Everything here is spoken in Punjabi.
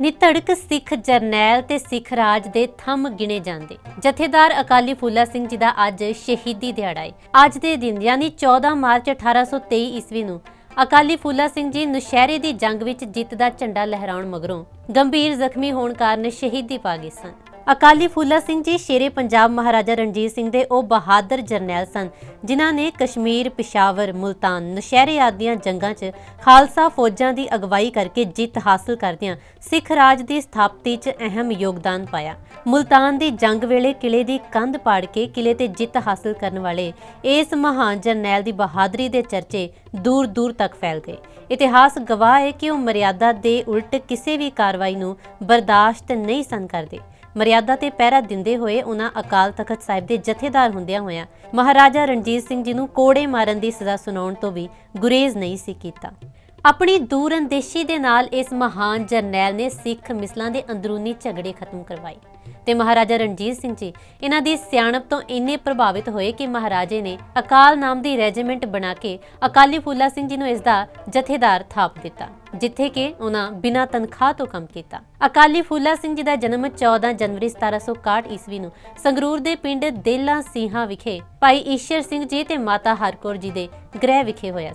ਨਿਤੜਕ ਸਿੱਖ ਜਰਨੈਲ ਤੇ ਸਿੱਖ ਰਾਜ ਦੇ ਥੰਮ ਗਿਣੇ ਜਾਂਦੇ। ਜਥੇਦਾਰ ਅਕਾਲੀ ਫੂਲਾ ਸਿੰਘ ਜੀ ਦਾ ਅੱਜ ਸ਼ਹੀਦੀ ਦਿਹਾੜਾ ਹੈ ਅੱਜ ਦੇ ਦਿਨ, ਯਾਨੀ 14 ਮਾਰਚ 1823 ਈਸਵੀ ਨੂੰ ਅਕਾਲੀ ਫੂਲਾ ਸਿੰਘ ਜੀ ਨੁਸ਼ਹਿਰੇ ਦੀ ਜੰਗ ਵਿੱਚ ਜਿੱਤ ਦਾ ਝੰਡਾ ਲਹਿਰਾਉਣ ਮਗਰੋਂ ਗੰਭੀਰ ਜ਼ਖਮੀ ਹੋਣ ਕਾਰਨ ਸ਼ਹੀਦੀ ਪਾ ਗਏ ਸਨ। ਅਕਾਲੀ ਫੂਲਾ ਸਿੰਘ ਜੀ, ਸ਼ੇਰੇ ਪੰਜਾਬ ਮਹਾਰਾਜਾ ਰਣਜੀਤ ਸਿੰਘ ਦੇ ਉਹ ਬਹਾਦਰ ਜਰਨੈਲ ਸਨ, ਜਿਨ੍ਹਾਂ ਨੇ ਕਸ਼ਮੀਰ, ਪਿਸ਼ਾਵਰ, ਮੁਲਤਾਨ, ਨਸ਼ਹਿਰੇ ਆਦੀਆਂ ਜੰਗਾਂ 'ਚ ਖਾਲਸਾ ਫੌਜਾਂ ਦੀ ਅਗਵਾਈ ਕਰਕੇ ਜਿੱਤ ਹਾਸਲ ਕਰਦਿਆਂ ਸਿੱਖ ਰਾਜ ਦੀ ਸਥਾਪਤੀ 'ਚ ਅਹਿਮ ਯੋਗਦਾਨ ਪਾਇਆ। ਮੁਲਤਾਨ ਦੀ ਜੰਗ ਵੇਲੇ ਕਿਲੇ ਦੀ ਕੰਧ ਪਾੜ ਕੇ ਕਿਲੇ ਤੇ ਜਿੱਤ ਹਾਸਲ ਕਰਨ ਵਾਲੇ ਇਸ ਮਹਾਨ ਜਰਨੈਲ ਦੀ ਬਹਾਦਰੀ ਦੇ ਚਰਚੇ ਦੂਰ ਦੂਰ ਤੱਕ ਫੈਲ ਗਏ। ਇਤਿਹਾਸ ਗਵਾਹ ਹੈ ਕਿ ਉਹ ਮਰਿਆਦਾ ਦੇ ਉਲਟ ਕਿਸੇ ਵੀ ਕਾਰਵਾਈ ਨੂੰ ਬਰਦਾਸ਼ਤ ਨਹੀਂ ਸਨ ਕਰਦੇ। ਮਰਿਆਦਾ ਤੇ ਪਹਿਰਾ ਦਿੰਦੇ ਹੋਏ ਉਹਨਾਂ ਅਕਾਲ ਤਖਤ ਸਾਹਿਬ ਦੇ ਜਥੇਦਾਰ ਹੁੰਦਿਆਂ ਹੋਇਆਂ ਮਹਾਰਾਜਾ ਰਣਜੀਤ ਸਿੰਘ ਜੀ ਨੂੰ ਕੋੜੇ ਮਾਰਨ ਦੀ ਸਜ਼ਾ ਸੁਣਾਉਣ ਤੋਂ ਵੀ ਗੁਰੇਜ਼ ਨਹੀਂ ਸੀ ਕੀਤਾ। ਆਪਣੀ ਦੂਰਅੰਦੇਸ਼ੀ ਦੇ ਨਾਲ ਇਸ ਮਹਾਨ ਜਰਨੈਲ ਨੇ ਸਿੱਖ ਮਿਸਲਾਂ ਦੇ ਅੰਦਰੂਨੀ ਝਗੜੇ ਖਤਮ ਕਰਵਾਏ। ਤੇ ਮਹਾਰਾਜਾ ਰਣਜੀਤ ਸਿੰਘ ਜੀ, ਇਹਨਾਂ ਦੀ ਸਿਆਣਪ ਤੋਂ ਇੰਨੇ ਪ੍ਰਭਾਵਿਤ ਹੋਏ ਕਿ ਮਹਾਰਾਜੇ ਨੇ ਅਕਾਲ ਨਾਮ ਦੀ ਰੈਜੀਮੈਂਟ ਬਣਾ ਕੇ ਅਕਾਲੀ ਫੂਲਾ ਸਿੰਘ ਜੀ ਨੂੰ ਇਸ ਦਾ ਜਥੇਦਾਰ ਥਾਪ ਦਿੱਤਾ, ਜਿੱਥੇ ਕਿ ਉਹਨਾਂ ਬਿਨਾਂ ਤਨਖਾਹ ਤੋਂ ਕੰਮ ਕੀਤਾ। ਅਕਾਲੀ ਫੂਲਾ ਸਿੰਘ ਜੀ ਦਾ ਜਨਮ 14 ਜਨਵਰੀ 1761 ਈਸਵੀ ਨੂੰ ਸੰਗਰੂਰ ਦੇ ਪਿੰਡ ਦੇਲਾ ਸਿੰਘਾ ਵਿਖੇ ਭਾਈ ਈਸ਼ਰ ਸਿੰਘ ਜੀ ਤੇ ਮਾਤਾ ਹਰਕੌਰ ਜੀ ਦੇ ਗ੍ਰਹਿ ਵਿਖੇ ਹੋਇਆ ਸੀ।